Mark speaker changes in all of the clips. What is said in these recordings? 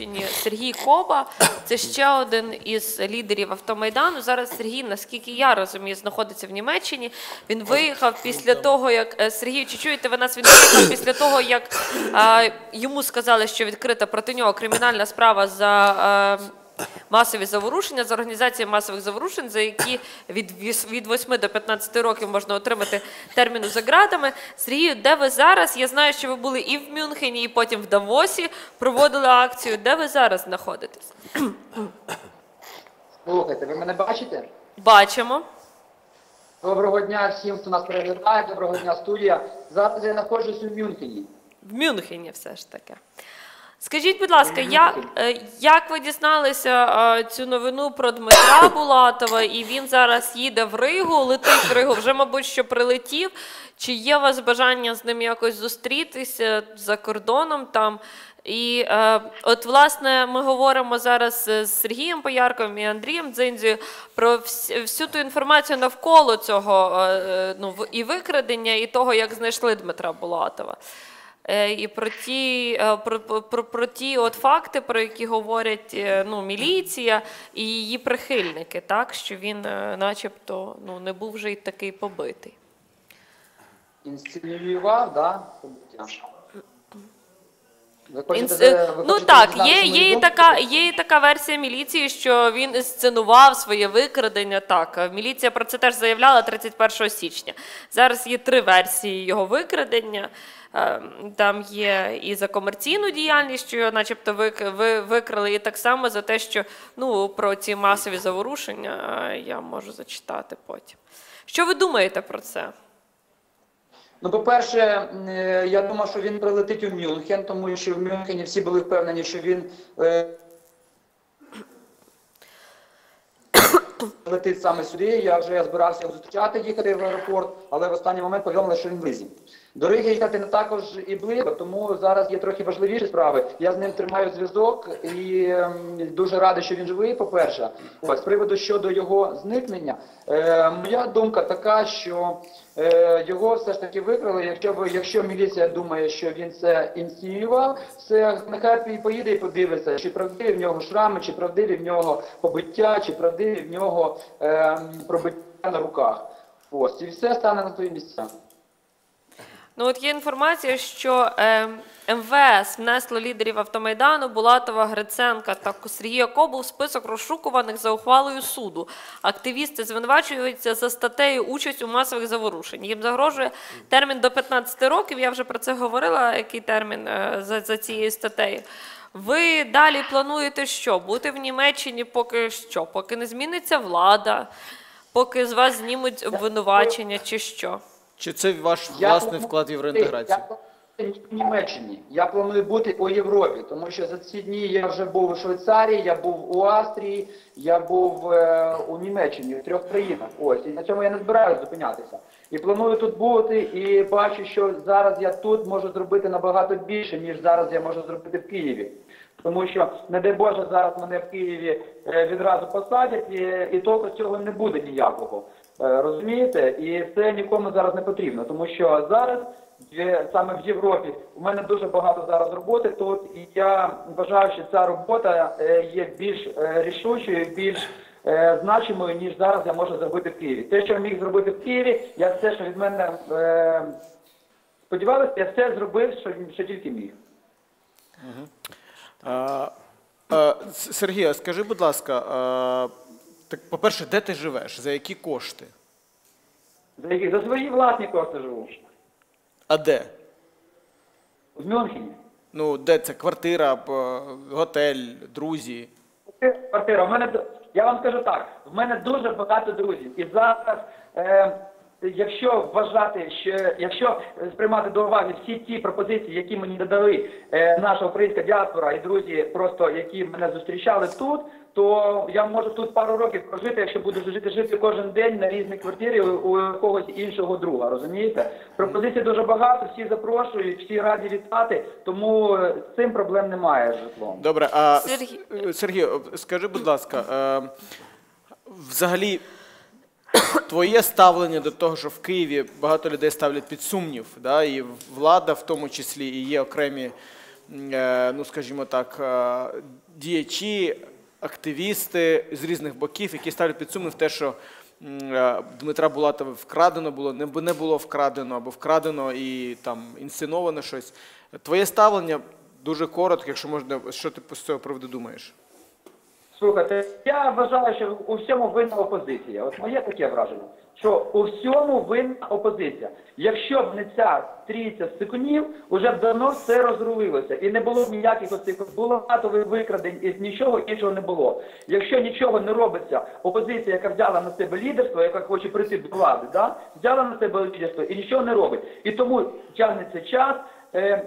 Speaker 1: Німеччині Сергій Коба. Це ще один із лідерів автомайдану. Зараз Сергій, наскільки я розумію, знаходиться в Німеччині. Він виїхав після того, як е, Сергій, чи чуєте ви нас? Він виїхав після того, як а, йому сказали, що відкрита проти нього кримінальна справа за. е, Масові заворушення з організації масових заворушень, за які від, від 8 до 15 років можна отримати терміну за ґратами. Сергію, де ви зараз? Я знаю, що ви були і в Мюнхені, і потім в Давосі проводили акцію. Де ви зараз знаходитесь?
Speaker 2: Слухайте, ви мене бачите?
Speaker 1: Бачимо.
Speaker 2: Доброго дня всім, хто нас переглядає. Доброго дня, студія. Зараз я знаходжусь у Мюнхені.
Speaker 1: В Мюнхені все ж таки. Скажіть, будь ласка, як, е, як ви дізналися е, цю новину про Дмитра Булатова, і він зараз їде в Ригу, летить в Ригу, вже, мабуть, що прилетів. Чи є у вас бажання з ним якось зустрітися за кордоном там? І е, от, власне, ми говоримо зараз з Сергієм Поярковим і Андрієм Дзиндзею про вс- всю ту інформацію навколо цього е, е, ну, і викрадення, і того, як знайшли Дмитра Булатова. Е, І про ті, е, про, про, про ті от факти, про які говорять е, ну, міліція і її прихильники, так, що він начебто ну, не був вже й такий побитий.
Speaker 2: Інсценював, да? Ви хочете,
Speaker 1: Інс-
Speaker 2: ви
Speaker 1: Ну так, є, є, і така, є і така версія міліції, що він інсценував своє викрадення. Так, міліція про це теж заявляла 31 січня. Зараз є три версії його викрадення. Е, Там є і за комерційну діяльність, що його начебто ви- викрали, і так само за те, що ну, про ці масові заворушення е, я можу зачитати потім. Що ви думаєте про це?
Speaker 2: Ну, по-перше, е, я думав, що він прилетить у Мюнхен, тому що в Мюнхені всі були впевнені, що він е, летить саме сюди. Я вже збирався його зустрічати, їхати в аеропорт, але в останній момент повідомили, що він в. До Риги їхати не також і близько, тому зараз є трохи важливіші справи. Я з ним тримаю зв'язок і ем, дуже радий, що він живий, по-перше. З приводу щодо його зникнення, е, моя думка така, що е, його все ж таки викрили. Якщо якщо міліція думає, що він це інсценював, це нехай поїде і подивиться, чи правдиві в нього шрами, чи правдиві в нього побиття, чи правдиві в нього е, пробиття на руках. Ось і все стане на свої місця.
Speaker 1: Ну от є інформація, що е, МВС внесло лідерів автомайдану Булатова, Гриценка та Сергія Кобу в список розшукуваних за ухвалою суду. Активісти звинувачуються за статтею участь у масових заворушень. Їм загрожує термін до 15 років. Я вже про це говорила. Який термін е, за, за цією статтею? Ви далі плануєте що? Бути в Німеччині поки що? Поки не зміниться влада, поки з вас знімуть обвинувачення, чи що?
Speaker 3: Чи це ваш
Speaker 2: Я
Speaker 3: власний
Speaker 2: планую
Speaker 3: вклад в євроінтеграцію?
Speaker 2: Я в Німеччині. Я планую бути у Європі, тому що за ці дні я вже був у Швейцарії, я був у Австрії, я був е, у Німеччині, в трьох країнах. Ось і на цьому я не збираюся зупинятися. І планую тут бути, і бачу, що зараз я тут можу зробити набагато більше, ніж зараз я можу зробити в Києві. Тому що, не дай Боже, зараз мене в Києві е, відразу посадять, і, і толку з цього не буде ніякого. Е, Розумієте? І це нікому зараз не потрібно, тому що зараз саме в Європі у мене дуже багато зараз роботи тут, і я вважаю, що ця робота е, є більш е, рішучою, більш значимою, ніж зараз я можу зробити в Києві. Те, що я міг зробити в Києві, я все, що від мене сподівалися, я все зробив, що, що тільки міг.
Speaker 3: А, а, С- Сергій, а скажи, будь ласка, так, по-перше, де ти живеш? За які кошти?
Speaker 2: За які за свої власні кошти живу.
Speaker 3: А де?
Speaker 2: В Мюнхені.
Speaker 3: Ну, де це? Квартира, б- готель, друзі?
Speaker 2: Квартира. У мене д- я вам скажу так, в мене дуже багато друзів. І зараз, е, якщо вважати, що якщо сприймати до уваги всі ті пропозиції, які мені додали е, наша українська діаспора і друзі, просто які мене зустрічали тут, то я можу тут пару років прожити, якщо буду жити жити кожен день на різній квартирі у, у якогось іншого друга. Розумієте? Пропозицій дуже багато, всі запрошують, всі раді вітати, тому е, з цим проблем немає з житлом.
Speaker 3: Добре, а
Speaker 1: Сергій-
Speaker 3: Сергій, скажи, будь ласка, е, взагалі твоє ставлення до того, що в Києві багато людей ставлять під сумнів, да, і влада в тому числі, і є окремі е, ну скажімо так, е, діячі, активісти з різних боків, які ставлять під сумнів те, що е, Дмитра Булатова вкрадено було, не було вкрадено або вкрадено і там інсценовано щось. Твоє ставлення дуже коротко, якщо можна, що ти з цього приводу думаєш?
Speaker 2: Слухайте, я вважаю, що у всьому винна опозиція. От моє таке враження, що у всьому винна опозиція. Якщо б не ця трійця сикунів, уже б давно все розрулилося. І не було б ніяких оцих булатових викрадень, і нічого іншого не було. Якщо нічого не робиться, опозиція, яка взяла на себе лідерство, яка хоче прийти до влади, да? взяла на себе лідерство і нічого не робить. І тому тягнеться час,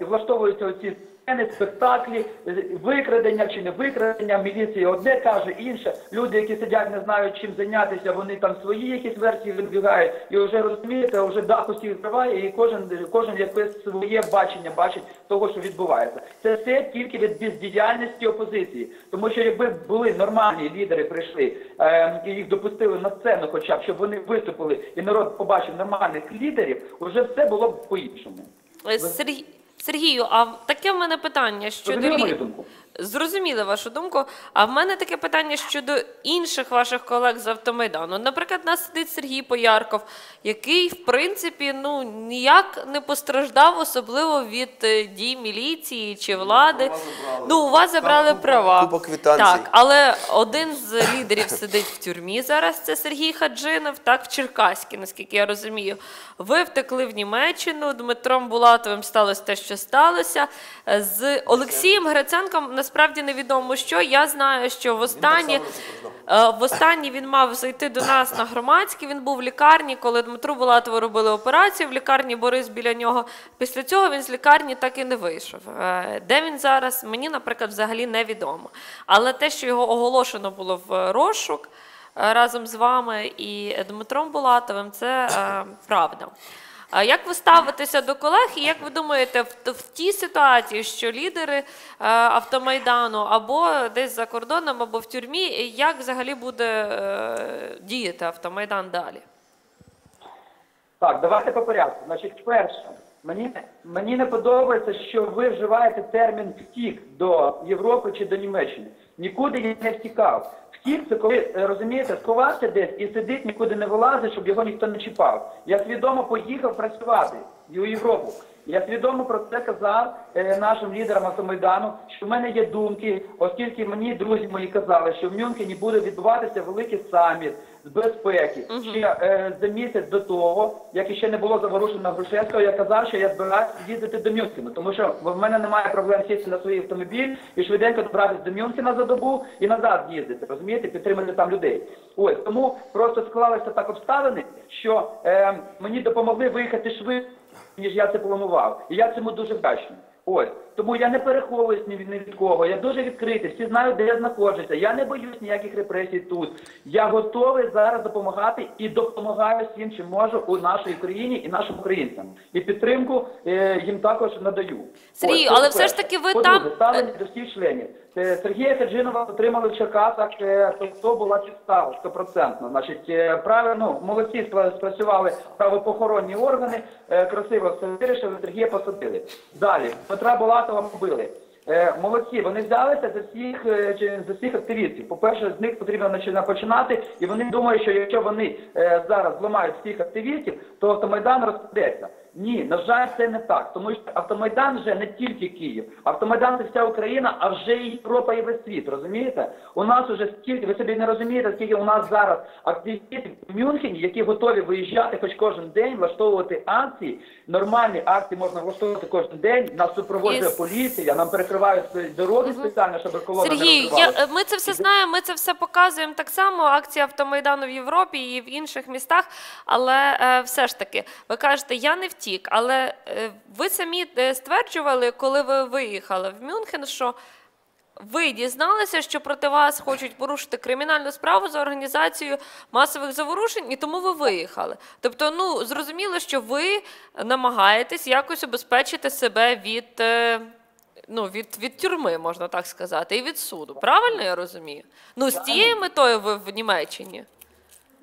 Speaker 2: влаштовуються оці сцени, спектаклі, е, викрадення чи не викрадення, міліція одне каже, інше. Люди, які сидять, не знають чим зайнятися, вони там свої якісь версії видвігають. І вже розумієте, вже дах усіх зриває, і кожен кожен якесь своє бачення бачить того, що відбувається. Це все тільки від бездіяльності опозиції. Тому що якби були нормальні лідери, прийшли е, і їх допустили на сцену, хоча б щоб вони виступили, і народ побачив нормальних лідерів, вже все було б по-іншому.
Speaker 1: Е, Сергій, Сергію, а таке в мене питання щодо лі-
Speaker 2: думку?
Speaker 1: Зрозуміли вашу думку. А в мене таке питання щодо інших ваших колег з автомайдану. Наприклад, нас сидить Сергій Поярков, який, в принципі, ну ніяк не постраждав, особливо від е, дій міліції чи влади. Ну, у вас забрали права. Так, але один з лідерів сидить в тюрмі зараз. Це Сергій Хаджинов, так в Черкаській, наскільки я розумію. Ви втекли в Німеччину. Дмитром Булатовим сталося те, що сталося. З Олексієм Гриценком насправді невідомо що. Я знаю, що востаннє. Е, Востаннє він мав зайти до нас на громадський. Він був в лікарні, коли Дмитру Булатову робили операцію в лікарні Борис біля нього. Після цього він з лікарні так і не вийшов. Е, Де він зараз, мені, наприклад, взагалі невідомо. Але те, що його оголошено було в розшук е, разом з вами і Дмитром Булатовим, це е, правда. А як ви ставитеся до колег, і як ви думаєте, в, в тій ситуації, що лідери е, автомайдану або десь за кордоном, або в тюрмі, як взагалі буде е, діяти автомайдан далі?
Speaker 2: Так, давайте по порядку. Значить, перше, мені, мені не подобається, що ви вживаєте термін втік до Європи чи до Німеччини. Нікуди я не втікав. Втік це коли е, розумієте, сховався десь і сидить, нікуди не вилазить, щоб його ніхто не чіпав. Я свідомо поїхав працювати у Європу. Я свідомо про це казав е, нашим лідерам автомайдану, що в мене є думки, оскільки мені друзі мої казали, що в Мюнхені буде відбуватися великий саміт з безпеки. Ще е, за місяць до того, як іще не було заворушено Грушевського, я казав, що я збираюся їздити до Мюнхена, тому що в мене немає проблем сісти на свій автомобіль і швиденько добратися до Мюнхена за добу і назад їздити, розумієте, підтримати там людей. Ось тому просто склалися так обставини, що е, мені допомогли виїхати швидко ніж я це планував. І я цьому дуже вдячний. Ось. Тому я не переховуюсь ні від ні від кого. Я дуже відкритий. Всі знають, де я знаходжуся. Я не боюсь ніяких репресій тут. Я готовий зараз допомагати і допомагаю всім, чим можу у нашій країні і нашим українцям. І підтримку е, їм також надаю.
Speaker 1: Сергій, але все ж таки ви там-
Speaker 2: ставлення до всіх членів. Е, Сергія Хаджинова отримали в Черкасах, е, то була підстава стопроцентно. Значить, е, правильно, молодці спра- спрацювали правопохоронні органи, е, красиво все вирішили, Сергія посадили. Далі, Петра Булатова побили. Е, Молодці, вони взялися за всіх е, за всіх активістів. По-перше, з них потрібно починати, і вони думають, що якщо вони е, зараз зламають всіх активістів, то автомайдан розпадеться. Ні, на жаль, це не так. Тому що автомайдан вже не тільки Київ. Автомайдан це вся Україна, а вже і Європа і весь світ. Розумієте? У нас уже стільки, ви собі не розумієте, скільки у нас зараз активістів в Мюнхені, які готові виїжджати хоч кожен день, влаштовувати акції. Нормальні акції можна влаштовувати кожен день. Нас супроводжує
Speaker 1: Із-
Speaker 2: поліція, нам перекривають дороги спеціально, щоб колона не
Speaker 1: Сергій, я, ми це все знаємо, ми це все показуємо так само. Акція автомайдану в Європі і в інших містах. Але е, все ж таки, ви кажете, я не втік. Але е, ви самі е, стверджували, коли ви виїхали в Мюнхен, що ви дізналися, що проти вас хочуть порушити кримінальну справу за організацією масових заворушень, і тому ви виїхали. Тобто, ну зрозуміло, що ви намагаєтесь якось обезпечити себе від. е, Ну, від, від тюрми, можна так сказати, і від суду. Правильно я розумію? Ну, з цією метою ви в Німеччині.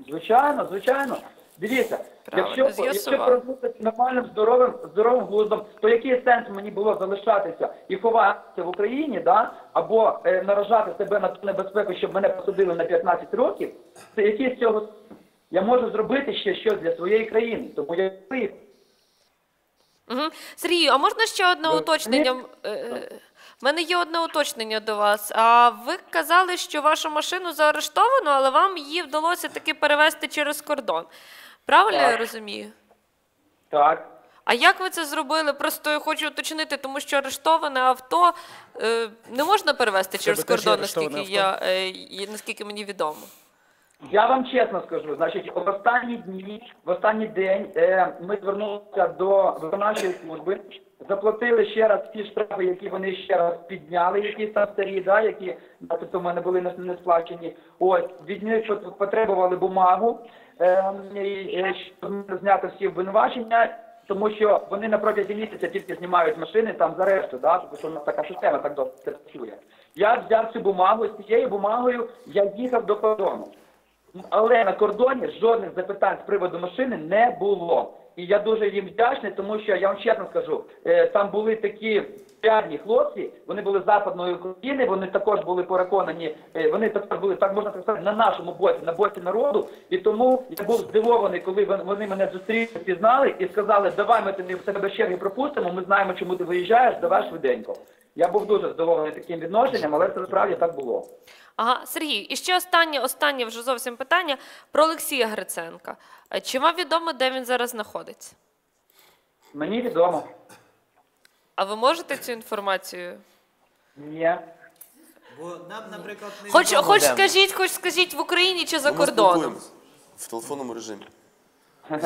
Speaker 2: Звичайно, звичайно. Дивіться,
Speaker 1: Правильно,
Speaker 2: якщо, якщо
Speaker 1: з'ясував.
Speaker 2: нормальним здоровим здоровим глуздом, то який сенс мені було залишатися і ховатися в Україні, да? або е, наражати себе на ту небезпеку, щоб мене посадили на 15 років? Це який з цього я можу зробити ще щось для своєї країни, тому я приїхав.
Speaker 1: Угу. Сергію, а можна ще одне уточнення? У мене є одне уточнення до вас. А ви казали, що вашу машину заарештовано, але вам її вдалося таки перевезти через кордон. Правильно я розумію?
Speaker 2: Так.
Speaker 1: А як ви це зробили? Просто я хочу уточнити, тому що арештоване авто е, не можна перевезти через
Speaker 3: теж
Speaker 1: кордон, наскільки я е, наскільки мені відомо.
Speaker 2: Я вам чесно скажу, значить, в останні дні, в останній день е, ми звернулися до виконавчої служби, заплатили ще раз ті штрафи, які вони ще раз підняли, якісь там старі, да, які тобто в мене були не, сплачені. Ось від них потребували бумагу, зняти всі обвинувачення. Тому що вони на протязі місяця тільки знімають машини там за решту, да, тому що у нас така система так добре працює. Я взяв цю бумагу, з цією бумагою я їхав до кордону. Але на кордоні жодних запитань з приводу машини не було. І я дуже їм вдячний, тому що я вам чесно скажу, е, там були такі піарні хлопці, вони були западної України, вони також були переконані, е, вони також були, так можна сказати, на нашому боці, на боці народу. І тому я був здивований, коли вони мене зустріли, пізнали і сказали, давай ми тебе себе черги пропустимо, ми знаємо, чому ти виїжджаєш, давай швиденько. Я був дуже здивований таким відношенням, але це справді так було.
Speaker 1: Ага, Сергій, і ще останнє, останнє вже зовсім питання про Олексія Гриценка. Е, Чи вам відомо, де він зараз знаходиться?
Speaker 2: Мені відомо.
Speaker 1: А ви можете цю інформацію?
Speaker 2: Ні.
Speaker 4: Бо нам, наприклад, не
Speaker 1: Хоч,
Speaker 4: відомо,
Speaker 1: хоч
Speaker 4: де ми.
Speaker 1: скажіть, хоч скажіть в Україні чи за
Speaker 5: Ми
Speaker 1: кордоном?
Speaker 5: спілкуємось в телефонному режимі.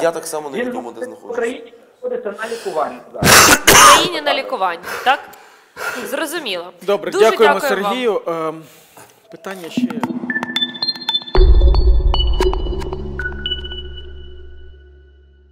Speaker 5: Я так само
Speaker 2: Він
Speaker 5: невідомо, де
Speaker 2: в
Speaker 5: знаходжусь.
Speaker 2: Україні знаходиться на лікуванні зараз.
Speaker 1: В Україні на лікуванні, так? Зрозуміло.
Speaker 3: Добре,
Speaker 1: Дуже
Speaker 3: дякуємо
Speaker 1: дякую вам.
Speaker 3: Сергію. Ем, питання ще.